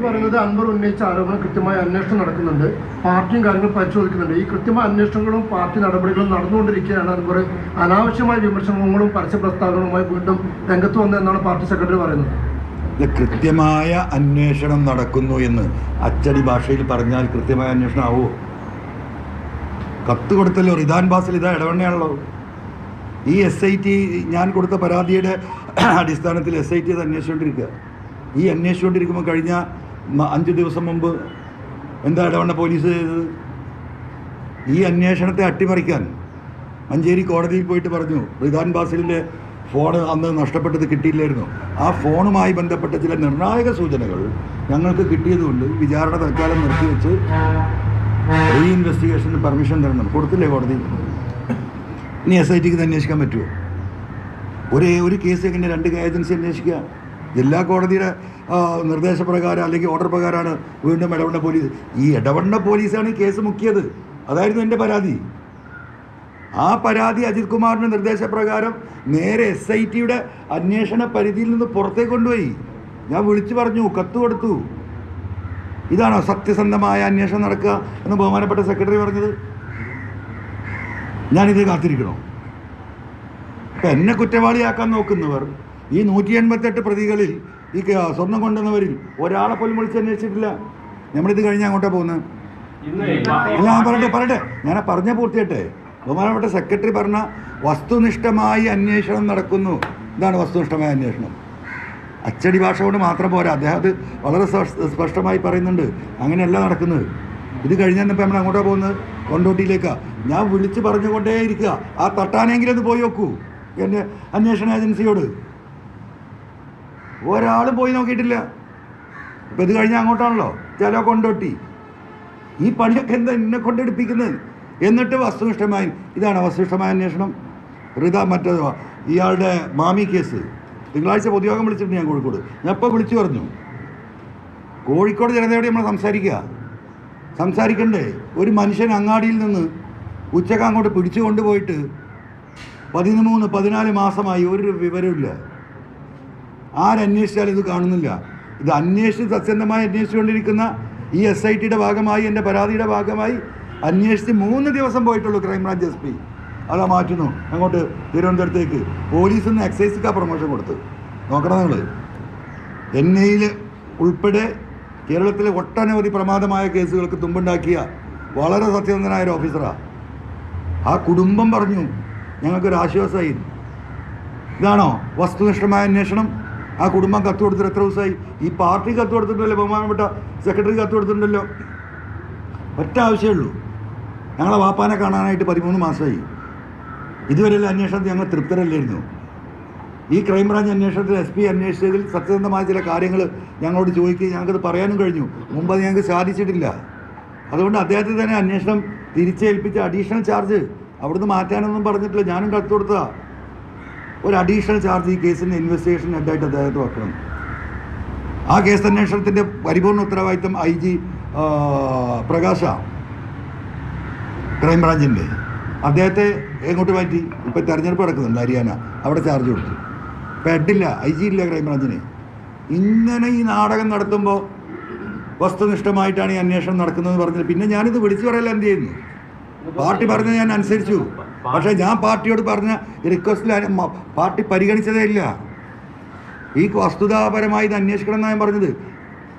പറയുന്നത് അൻവർ ഉന്നയിച്ച ആരോപണം കൃത്യമായ അന്വേഷണം നടക്കുന്നുണ്ട്. പാർട്ടിയും കാര്യങ്ങൾ പരിശോധിക്കുന്നുണ്ട്. ഈ കൃത്യമായ അന്വേഷണങ്ങളും പാർട്ടി നടപടികളും നടന്നുകൊണ്ടിരിക്കുകയാണ് അൻവർ. അനാവശ്യമായ വിമർശനങ്ങളും പരസ്യ പ്രസ്താവനകളുമായി വീണ്ടും രംഗത്ത് വന്നതെന്നാണ് പാർട്ടി സെക്രട്ടറി പറയുന്നത്. ഇത് കൃത്യമായ അന്വേഷണം നടക്കുന്നു എന്ന് അച്ചടി ഭാഷയിൽ പറഞ്ഞാൽ കൃത്യമായ അന്വേഷണം ആവോ? കത്ത് കൊടുത്തല്ലോ. റിദാൻ ബാസിൽ ഇതാ ഇടവണ്ണയാണല്ലോ. ഈ എസ് ഐ ടി ഞാൻ കൊടുത്ത പരാതിയുടെ അടിസ്ഥാനത്തിൽ എസ് ഐ ടി അത് അന്വേഷിച്ചുകൊണ്ടിരിക്കുക. ഈ അന്വേഷിച്ചുകൊണ്ടിരിക്കുമ്പോൾ കഴിഞ്ഞ അഞ്ച് ദിവസം മുമ്പ് എന്താ ഇടവണ്ണ പോലീസ്? ചെയ്തത് ഈ അന്വേഷണത്തെ അട്ടിമറിക്കാൻ മഞ്ചേരി കോടതിയിൽ പോയിട്ട് പറഞ്ഞു റിദാൻ ബാസിലിന്റെ ഫോൺ അന്ന് നഷ്ടപ്പെട്ടത് കിട്ടിയില്ലായിരുന്നു. ആ ഫോണുമായി ബന്ധപ്പെട്ട ചില നിർണായക സൂചനകൾ ഞങ്ങൾക്ക് കിട്ടിയതുകൊണ്ട് വിചാരണ തൽക്കാലം നിർത്തിവെച്ച് റീ ഇൻവെസ്റ്റിഗേഷന് പെർമിഷൻ തരണം. കൊടുത്തില്ലേ കോടതി? ഇനി എസ് ഐ ടിക്ക് അന്വേഷിക്കാൻ പറ്റുമോ? ഒരേ ഒരു കേസ് എങ്ങനെ രണ്ട് ഏജൻസി അന്വേഷിക്കുക? ജില്ലാ കോടതിയുടെ നിർദ്ദേശപ്രകാരം അല്ലെങ്കിൽ ഓർഡർ പ്രകാരമാണ് വീണ്ടും ഇടവണ്ണ പോലീസ്. ഈ ഇടവണ്ണ പോലീസാണ് ഈ കേസ് മുക്കിയത്. അതായിരുന്നു എന്റെ പരാതി. ആ പരാതി അജിത് കുമാറിന്റെ നിർദ്ദേശപ്രകാരം നേരെ എസ് ഐ ടിയുടെ അന്വേഷണ പരിധിയിൽ നിന്ന് പുറത്തേക്ക് കൊണ്ടുപോയി. ഞാൻ വിളിച്ചു പറഞ്ഞു കത്ത് കൊടുത്തു. ഇതാണോ സത്യസന്ധമായ അന്വേഷണം നടക്കുക എന്ന് ബഹുമാനപ്പെട്ട സെക്രട്ടറി പറഞ്ഞത്? ഞാനിത് കാത്തിരിക്കണോ? അപ്പം എന്നെ കുറ്റവാളിയാക്കാൻ നോക്കുന്നവർ ഈ നൂറ്റി എൺപത്തെട്ട് പ്രതികളിൽ ഈ സ്വർണം കൊണ്ടുവന്നവരിൽ ഒരാളെ പോലും വിളിച്ച് അന്വേഷിച്ചിട്ടില്ല. നമ്മളിത് കഴിഞ്ഞ് അങ്ങോട്ടാ പോകുന്നത്. അല്ല ഞാൻ പറയട്ടെ പറയട്ടെ. ഞാൻ പറഞ്ഞ പൂർത്തിയട്ടെ ബഹുമാനപ്പെട്ട സെക്രട്ടറി പറഞ്ഞ വസ്തുനിഷ്ഠമായി അന്വേഷണം നടക്കുന്നു. ഇതാണ് വസ്തുനിഷ്ഠമായ അന്വേഷണം. അച്ചടി ഭാഷ കൊണ്ട് മാത്രം പോരാ. അദ്ദേഹം അത് വളരെ സ്പഷ്ടമായി പറയുന്നുണ്ട്. അങ്ങനെയല്ല നടക്കുന്നത്. ഇത് കഴിഞ്ഞപ്പോൾ നമ്മൾ അങ്ങോട്ടാ പോകുന്നത്? കൊണ്ടോട്ടിയിലേക്കാ. ഞാൻ വിളിച്ച് പറഞ്ഞുകൊണ്ടേ ഇരിക്കുക ആ തട്ടാനെങ്കിലും അത് പോയി നോക്കൂ. എന്റെ അന്വേഷണ ഏജൻസിയോട്. ഒരാളും പോയി നോക്കിയിട്ടില്ല. ഇപ്പം ഇത് കഴിഞ്ഞാൽ അങ്ങോട്ടാണല്ലോ. ചില കൊണ്ടോട്ടി ഈ പണിയൊക്കെ എന്താ എന്നെ കൊണ്ടെടുപ്പിക്കുന്നത് എന്നിട്ട് വസ്തുനിഷ്ഠമായ. ഇതാണ് വസ്തുനിഷ്ഠമായ അന്വേഷണം. ഋത മറ്റേ ഇയാളുടെ മാമി കേസ്. തിങ്കളാഴ്ച പൊതുയോഗം വിളിച്ചിട്ടുണ്ട് ഞാൻ കോഴിക്കോട്. ഞാൻ ഇപ്പോൾ വിളിച്ചു പറഞ്ഞു. കോഴിക്കോട് ജനതയോട് നമ്മൾ സംസാരിക്കുക. സംസാരിക്കണ്ടേ? ഒരു മനുഷ്യൻ അങ്ങാടിയിൽ നിന്ന് ഉച്ചയ്ക്ക് അങ്ങോട്ട് പിടിച്ചു കൊണ്ടുപോയിട്ട് പതിമൂന്ന് പതിനാല് മാസമായി ഒരു വിവരമില്ല ആരന്വേഷിച്ചാലും ഇത് കാണുന്നില്ല. ഇത് അന്വേഷിച്ച് സത്യസന്ധമായി അന്വേഷിച്ചുകൊണ്ടിരിക്കുന്ന ഈ എസ് ഐ ടിയുടെ ഭാഗമായി എന്റെ പരാതിയുടെ ഭാഗമായി അന്വേഷിച്ച് മൂന്ന് ദിവസം പോയിട്ടുള്ളൂ ക്രൈംബ്രാഞ്ച് എസ് പി അതാ മാറ്റുന്നു. അങ്ങോട്ട് തിരുവനന്തപുരത്തേക്ക്. പോലീസിൽ നിന്ന് എക്സൈസിക്കാ പ്രൊമോഷൻ കൊടുത്ത്. നോക്കണം നിങ്ങൾ എൻ ഐയിൽ ഉൾപ്പെടെ കേരളത്തിലെ ഒട്ടനവധി പ്രമാദമായ കേസുകൾക്ക് തുമ്പുണ്ടാക്കിയ വളരെ സത്യസന്ധനായ ഒരു ഓഫീസറാണ് ആ. കുടുംബം പറഞ്ഞു ഞങ്ങൾക്കൊരു ആശ്വാസമായി ഇതാണോ വസ്തുനിഷ്ഠമായ അന്വേഷണം? ആ കുടുംബം കത്ത് കൊടുത്തിട്ട് എത്ര ദിവസമായി? ഈ പാർട്ടി കത്ത് കൊടുത്തിട്ടുണ്ടല്ലോ ബഹുമാനപ്പെട്ട സെക്രട്ടറി കത്ത് കൊടുത്തിട്ടുണ്ടല്ലോ. ഒറ്റ ആവശ്യമേ ഉള്ളൂ. ഞങ്ങളെ വാപ്പാനെ കാണാനായിട്ട് പതിമൂന്ന് മാസമായി. ഇതുവരെയുള്ള അന്വേഷണത്തിൽ ഞങ്ങൾ തൃപ്തരല്ലായിരുന്നു. ഈ ക്രൈംബ്രാഞ്ച് അന്വേഷണത്തിൽ എസ് പി അന്വേഷിച്ചതിൽ സത്യസന്ധമായ ചില കാര്യങ്ങൾ ഞങ്ങളോട് ചോദിക്കുകയും ഞങ്ങൾക്കത് പറയാനും കഴിഞ്ഞു. മുമ്പ് അത് ഞങ്ങൾക്ക് സാധിച്ചിട്ടില്ല. അതുകൊണ്ട് അദ്ദേഹത്തെ തന്നെ അന്വേഷണം തിരിച്ചേൽപ്പിച്ച അഡീഷണൽ ചാർജ് അവിടുന്ന് മാറ്റാനൊന്നും പറഞ്ഞിട്ടില്ല. ഞാനും കത്ത് കൊടുത്തതാ. ഒരു അഡീഷണൽ ചാർജ് ഈ കേസിന്റെ ഇൻവെസ്റ്റിഗേഷൻ ഹെഡായിട്ട് അദ്ദേഹത്തെ വെക്കണം. ആ കേസ് അന്വേഷണത്തിന്റെ പരിപൂർണ ഉത്തരവാദിത്തം ഐ ജി പ്രകാശ ക്രൈംബ്രാഞ്ചിന്റെ അദ്ദേഹത്തെ എങ്ങോട്ട് മാറ്റി? ഇപ്പോൾ തെരഞ്ഞെടുപ്പ് നടക്കുന്നുണ്ട് ഹരിയാന. അവിടെ ചാർജ് കൊടുത്തു. ഇപ്പം ഹെഡില്ല ഐ ജി ഇല്ല ക്രൈംബ്രാഞ്ചിന്. ഇങ്ങനെ ഈ നാടകം നടത്തുമ്പോൾ വസ്തുനിഷ്ഠമായിട്ടാണ് ഈ അന്വേഷണം നടക്കുന്നതെന്ന് പറഞ്ഞത്. പിന്നെ ഞാനിത് വിളിച്ചു പറയല എന്ത് ചെയ്യുന്നു? പാർട്ടി പറഞ്ഞ ഞാൻ അനുസരിച്ചു. പക്ഷേ ഞാൻ പാർട്ടിയോട് പറഞ്ഞ റിക്വസ്റ്റിൽ പാർട്ടി പരിഗണിച്ചതേ ഇല്ല. ഈ വസ്തുതാപരമായി ഇത് അന്വേഷിക്കണം എന്നാണ് ഞാൻ പറഞ്ഞത്.